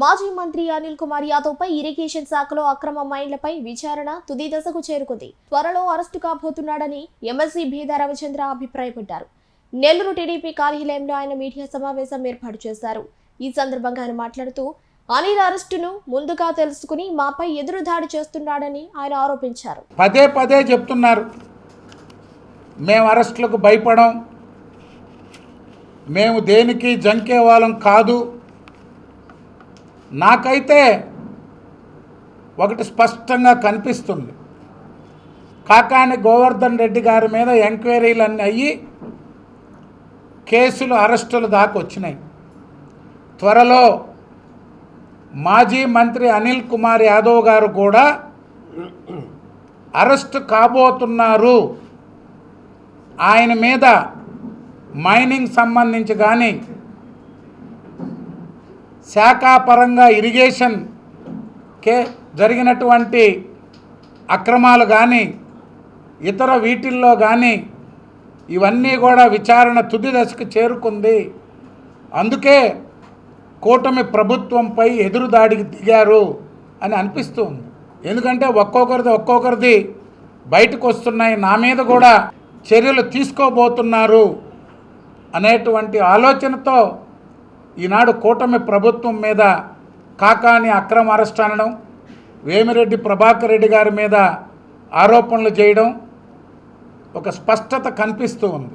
మాజీ మంత్రి అనిల్ కుమార్ యాదవ్ పై ఇరిగేషన్ శాఖలో అక్రమ మైన్లపై విచారణ తుది దశకు చేరుకుంది. త్వరలో అరెస్టు కాబోతున్నాడని ఎమ్మెల్సీ భీదా రవిచంద్ర అభిప్రాయపడ్డారు. నెల్లూరు టీడీపీ కార్యాలయంలో ఆయన మీడియా సమావేశం ఏర్పాటు చేశారు. ఈ సందర్భంగా ఆయన మాట్లాడుతూ అనిల్ అరెస్టును ముందుగా తెలుసుకుని మాపై ఎదురు దాడి చేస్తున్నాడని ఆయన ఆరోపించారు. పదే పదే చెప్తున్నారు. మేము అరెస్టులకు భయపడం మేము దేనికి జంకే వాళ్ళం కాదు నాకైతే ఒకటి స్పష్టంగా కనిపిస్తుంది. కాకాని గోవర్ధన్ రెడ్డి గారి మీద ఎంక్వైరీలు అన్నీ అయ్యి కేసులు అరెస్టులు దాకా వచ్చినాయి. త్వరలో మాజీ మంత్రి అనిల్ కుమార్ యాదవ్ గారు కూడా అరెస్ట్ కాబోతున్నారు. ఆయన మీద మైనింగ్ సంబంధించి కానీ శాఖాపరంగా ఇరిగేషన్ కే జరిగినటువంటి అక్రమాలు కానీ ఇతర వీటిల్లో కానీ ఇవన్నీ కూడా విచారణ తుది దశకు చేరుకుంది. అందుకే కూటమి ప్రభుత్వంపై ఎదురుదాడికి దిగారు అని అనిపిస్తుంది ఎందుకంటే ఒక్కొక్కరిది ఒక్కొక్కరిది బయటకు వస్తున్నాయి. నా మీద కూడా చర్యలు తీసుకోబోతున్నారు అనేటువంటి ఆలోచనతో ఈనాడు కూటమి ప్రభుత్వం మీద కాకాని అక్రమ అరెస్ట్ అనడం వేమిరెడ్డి ప్రభాకర్ రెడ్డి గారి మీద ఆరోపణలు చేయడం ఒక స్పష్టత కనిపిస్తూ ఉంది.